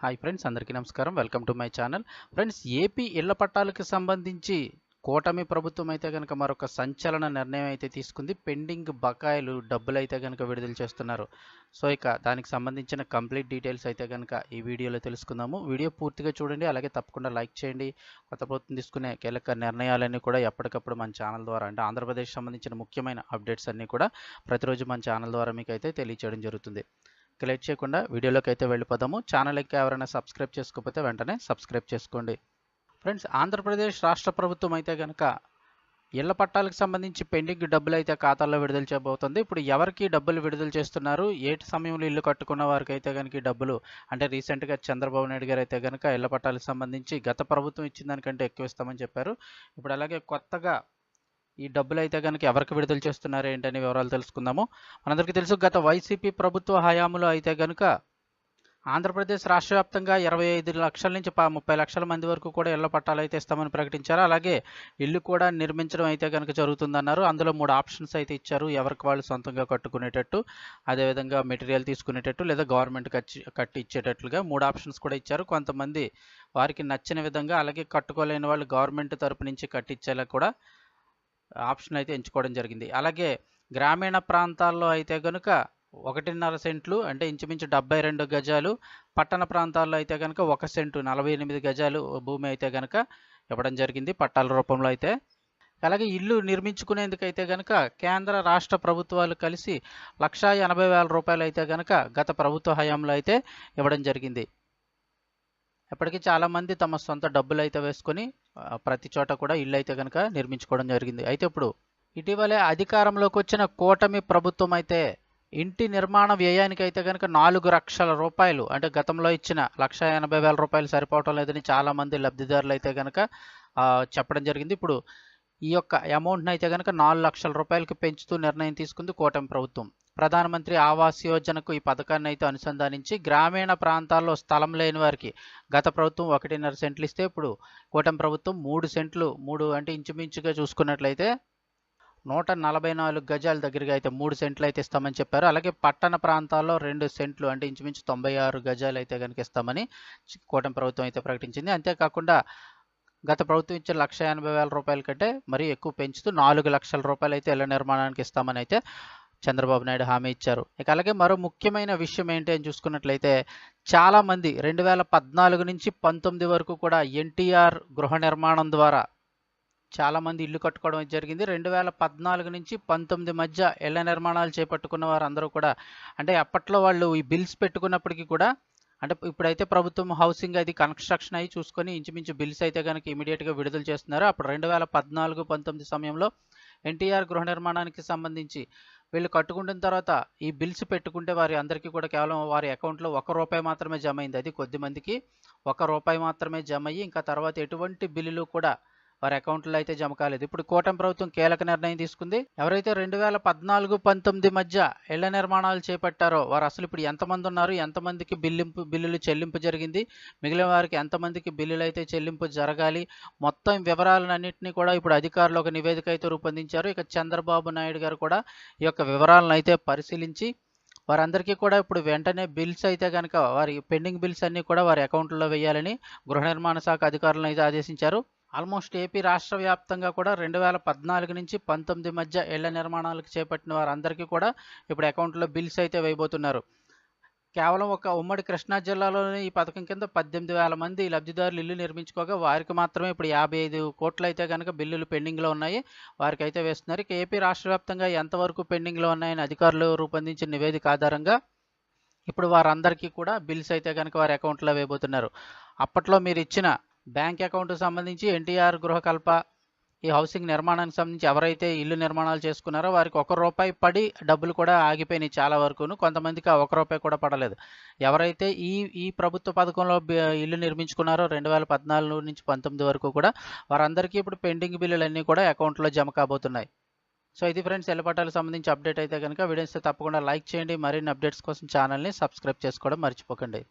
Hi friends అందరికీ నమస్కారం. Welcome to my channel. Friends AP ఇళ్ళ పట్టాలకు సంబంధించి కూటమి ప్రభుత్వం అయితే కనుక మరొక సంచలన నిర్ణయం అయితే తీసుకుంది. పెండింగ్ బకాయిలు డబ్బులు అయితే కనుక విడుదల చేస్తున్నారు. సో ఇక దానికి సంబంధించిన కంప్లీట్ డీటెయిల్స్ అయితే కనుక ఈ వీడియోలో తెలుసుకుందాము. వీడియో పూర్తిగా చూడండి అలాగే తప్పకుండా లైక్ చేయండి. కొత్త ప్రభుత్వం తీసుకునే కీలక నిర్ణయాలన్నీ కూడా ఎప్పటికప్పుడు మన ఛానల్ ద్వారా అంటే ఆంధ్రప్రదేశ్ సంబంధించిన ముఖ్యమైన అప్డేట్స్ అన్నీ కూడా ప్రతిరోజు మన ఛానల్ ద్వారా మీకు అయితే తెలియచేయడం జరుగుతుంది. ఇక లేట్ చేయకుండా వీడియోలోకి అయితే వెళ్ళిపోదాము. ఛానల్ ఇంకా ఎవరైనా సబ్స్క్రైబ్ చేసుకోకపోతే వెంటనే సబ్స్క్రైబ్ చేసుకోండి. ఫ్రెండ్స్ ఆంధ్రప్రదేశ్ రాష్ట్ర ప్రభుత్వం అయితే కనుక ఇళ్ళ పట్టాలకు సంబంధించి పెండింగ్ డబ్బులు అయితే ఖాతాల్లో విడుదల చేయబోతుంది. ఇప్పుడు ఎవరికి డబ్బులు విడుదల చేస్తున్నారు? ఏటి సమయంలో ఇల్లు కట్టుకున్న వారికి అయితే కనుక డబ్బులు అంటే రీసెంట్గా చంద్రబాబు నాయుడు గారు అయితే కనుక ఇళ్ళ పట్టాలకు సంబంధించి గత ప్రభుత్వం ఇచ్చిన దానికంటే ఎక్కువ ఇస్తామని చెప్పారు. ఇప్పుడు అలాగే కొత్తగా ఈ డబ్బులు అయితే కనుక ఎవరికి విడుదల చేస్తున్నారు ఏంటనే వివరాలు తెలుసుకుందాము. మనందరికీ తెలుసు గత వైసీపీ ప్రభుత్వ హయాంలో అయితే కనుక ఆంధ్రప్రదేశ్ రాష్ట్ర వ్యాప్తంగా ఇరవై ఐదు లక్షల నుంచి ప- ముప్పై లక్షల మంది వరకు కూడా ఇళ్ళ పట్టాలు అయితే ఇస్తామని ప్రకటించారు. అలాగే ఇల్లు కూడా నిర్మించడం అయితే కనుక జరుగుతుందన్నారు. అందులో మూడు ఆప్షన్స్ అయితే ఇచ్చారు. ఎవరికి వాళ్ళు సొంతంగా కట్టుకునేటట్టు అదేవిధంగా మెటీరియల్ తీసుకునేటట్టు లేదా గవర్నమెంట్ కచ్చి కట్టి ఇచ్చేటట్లుగా మూడు ఆప్షన్స్ కూడా ఇచ్చారు. కొంతమంది వారికి నచ్చిన విధంగా అలాగే కట్టుకోలేని వాళ్ళు గవర్నమెంట్ తరపు నుంచి కట్టించేలా కూడా ఆప్షన్ అయితే ఎంచుకోవడం జరిగింది. అలాగే గ్రామీణ ప్రాంతాల్లో అయితే కనుక ఒకటిన్నర సెంట్లు అంటే ఇంచుమించు డెబ్బై రెండు గజాలు పట్టణ ప్రాంతాల్లో అయితే కనుక ఒక సెంటు నలభై ఎనిమిది గజాలు భూమి అయితే కనుక ఇవ్వడం జరిగింది పట్టాల రూపంలో అయితే. అలాగే ఇల్లు నిర్మించుకునేందుకైతే కనుక కేంద్ర రాష్ట్ర ప్రభుత్వాలు కలిసి లక్షా ఎనభై వేల రూపాయలు అయితే కనుక గత ప్రభుత్వ హయాంలో అయితే ఇవ్వడం జరిగింది. ఇప్పటికీ చాలామంది తమ సొంత డబ్బులు అయితే వేసుకొని ప్రతి చోట కూడా ఇల్లు అయితే కనుక నిర్మించుకోవడం జరిగింది. అయితే ఇప్పుడు ఇటీవలే అధికారంలోకి వచ్చిన కూటమి ప్రభుత్వం అయితే ఇంటి నిర్మాణ వ్యయానికి అయితే కనుక నాలుగు లక్షల రూపాయలు అంటే గతంలో ఇచ్చిన లక్ష ఎనభై వేల రూపాయలు సరిపోవటం లేదని చాలామంది లబ్ధిదారులు అయితే కనుక చెప్పడం జరిగింది. ఇప్పుడు ఈ యొక్క అమౌంట్ని అయితే కనుక నాలుగు లక్షల రూపాయలకి పెంచుతూ నిర్ణయం తీసుకుంది కూటమి ప్రభుత్వం. ప్రధానమంత్రి ఆవాస్ యోజనకు ఈ పథకాన్ని అయితే అనుసంధానించి గ్రామీణ ప్రాంతాల్లో స్థలం లేని వారికి గత ప్రభుత్వం ఒకటిన్నర సెంట్లు ఇస్తే ఇప్పుడు కూటమి ప్రభుత్వం మూడు సెంట్లు మూడు అంటే ఇంచుమించుగా చూసుకున్నట్లయితే నూట నలభై నాలుగు గజాల దగ్గరగా అయితే మూడు సెంట్లు అయితే ఇస్తామని చెప్పారు. అలాగే పట్టణ ప్రాంతాల్లో రెండు సెంట్లు అంటే ఇంచుమించు తొంభై ఆరు గజాలు అయితే కనుక ఇస్తామని కూటమి ప్రభుత్వం అయితే ప్రకటించింది. అంతేకాకుండా గత ప్రభుత్వం ఇచ్చే లక్ష ఎనభై వేల రూపాయల కంటే మరీ ఎక్కువ పెంచుతూ నాలుగు లక్షల రూపాయలు అయితే ఇళ్ళ నిర్మాణానికి ఇస్తామని అయితే చంద్రబాబు నాయుడు హామీ ఇచ్చారు. ఇక అలాగే మరో ముఖ్యమైన విషయం ఏంటి అని చూసుకున్నట్లయితే చాలామంది రెండు వేల పద్నాలుగు నుంచి పంతొమ్మిది వరకు కూడా ఎన్టీఆర్ గృహ నిర్మాణం ద్వారా చాలామంది ఇల్లు కట్టుకోవడం జరిగింది. రెండు వేల పద్నాలుగు నుంచి పంతొమ్మిది మధ్య ఇళ్ళ నిర్మాణాలు చేపట్టుకున్న వారందరూ కూడా అంటే అప్పట్లో వాళ్ళు ఈ బిల్స్ పెట్టుకున్నప్పటికీ కూడా అంటే ఇప్పుడైతే ప్రభుత్వం హౌసింగ్ అది కన్స్ట్రక్షన్ అయ్యి చూసుకొని ఇంచుమించు బిల్స్ అయితే కనుక ఇమీడియట్గా విడుదల చేస్తున్నారు. అప్పుడు రెండు వేల పద్నాలుగు పంతొమ్మిది సమయంలో ఎన్టీఆర్ గృహ నిర్మాణానికి సంబంధించి వీళ్ళు కట్టుకుంటున్న తర్వాత ఈ బిల్స్ పెట్టుకుంటే వారి అందరికీ కూడా కేవలం వారి అకౌంట్లో ఒక రూపాయి మాత్రమే జమ అయింది. అది కొద్ది మందికి ఒక రూపాయి మాత్రమే జమ అయ్యి ఇంకా తర్వాత ఎటువంటి బిల్లులు కూడా వారి అకౌంట్లో అయితే జమ కాలేదు. ఇప్పుడు కూటమి ప్రభుత్వం కీలక నిర్ణయం తీసుకుంది. ఎవరైతే రెండు వేల పద్నాలుగు పంతొమ్మిది మధ్య ఇళ్ళ నిర్మాణాలు చేపట్టారో వారు అసలు ఇప్పుడు ఎంతమంది ఉన్నారు? ఎంతమందికి బిల్లింపు బిల్లులు చెల్లింపు జరిగింది? మిగిలిన వారికి ఎంతమందికి బిల్లులు అయితే చెల్లింపు జరగాలి? మొత్తం వివరాలన్నింటినీ కూడా ఇప్పుడు అధికారులు ఒక నివేదిక అయితే రూపొందించారు. ఇక చంద్రబాబు నాయుడు గారు కూడా ఈ యొక్క వివరాలను అయితే పరిశీలించి వారందరికీ కూడా ఇప్పుడు వెంటనే బిల్స్ అయితే కనుక వారి పెండింగ్ బిల్స్ అన్నీ కూడా వారి అకౌంట్లో వేయాలని గృహ నిర్మాణ శాఖ అధికారులను అయితే ఆదేశించారు. ఆల్మోస్ట్ ఏపీ రాష్ట్ర వ్యాప్తంగా కూడా రెండు వేల పద్నాలుగు నుంచి పంతొమ్మిది మధ్య ఇళ్ళ నిర్మాణాలకు చేపట్టిన వారందరికీ కూడా ఇప్పుడు అకౌంట్లో బిల్స్ అయితే వేయబోతున్నారు. కేవలం ఒక ఉమ్మడి కృష్ణా జిల్లాలోనే ఈ పథకం కింద పద్దెనిమిది వేల మంది లబ్ధిదారులు ఇల్లు నిర్మించుకోగా వారికి మాత్రమే ఇప్పుడు యాభై ఐదు కోట్లు అయితే కనుక బిల్లులు పెండింగ్లో ఉన్నాయి. వారికి అయితే వేస్తున్నారు. ఇక ఏపీ రాష్ట్ర వ్యాప్తంగా ఎంతవరకు పెండింగ్లో ఉన్నాయని అధికారులు రూపొందించిన నివేదిక ఆధారంగా ఇప్పుడు వారందరికీ కూడా బిల్స్ అయితే కనుక వారి అకౌంట్లో వేయబోతున్నారు. అప్పట్లో మీరు ఇచ్చిన బ్యాంక్ అకౌంట్కి సంబంధించి ఎన్టీఆర్ గృహకల్ప ఈ హౌసింగ్ నిర్మాణానికి సంబంధించి ఎవరైతే ఇల్లు నిర్మాణాలు చేసుకున్నారో వారికి ఒక రూపాయి పడి డబ్బులు కూడా ఆగిపోయినాయి చాలా వరకును. కొంతమందికి ఒక రూపాయి కూడా పడలేదు. ఎవరైతే ఈ ఈ ప్రభుత్వ పథకంలో ఇల్లు నిర్మించుకున్నారో రెండు వేల పద్నాలుగు నుంచి పంతొమ్మిది వరకు కూడా వారందరికీ ఇప్పుడు పెండింగ్ బిల్లులన్నీ కూడా అకౌంట్లో జమ కాబోతున్నాయి. సో ఇది ఫ్రెండ్స్ ఎల్లపట్టాలకు సంబంధించి అప్డేట్ అయితే కనుక వీడియోస్ తప్పకుండా లైక్ చేయండి. మరిన్ని అప్డేట్స్ కోసం ఛానల్ని సబ్స్క్రైబ్ చేసుకోవడం మర్చిపోకండి.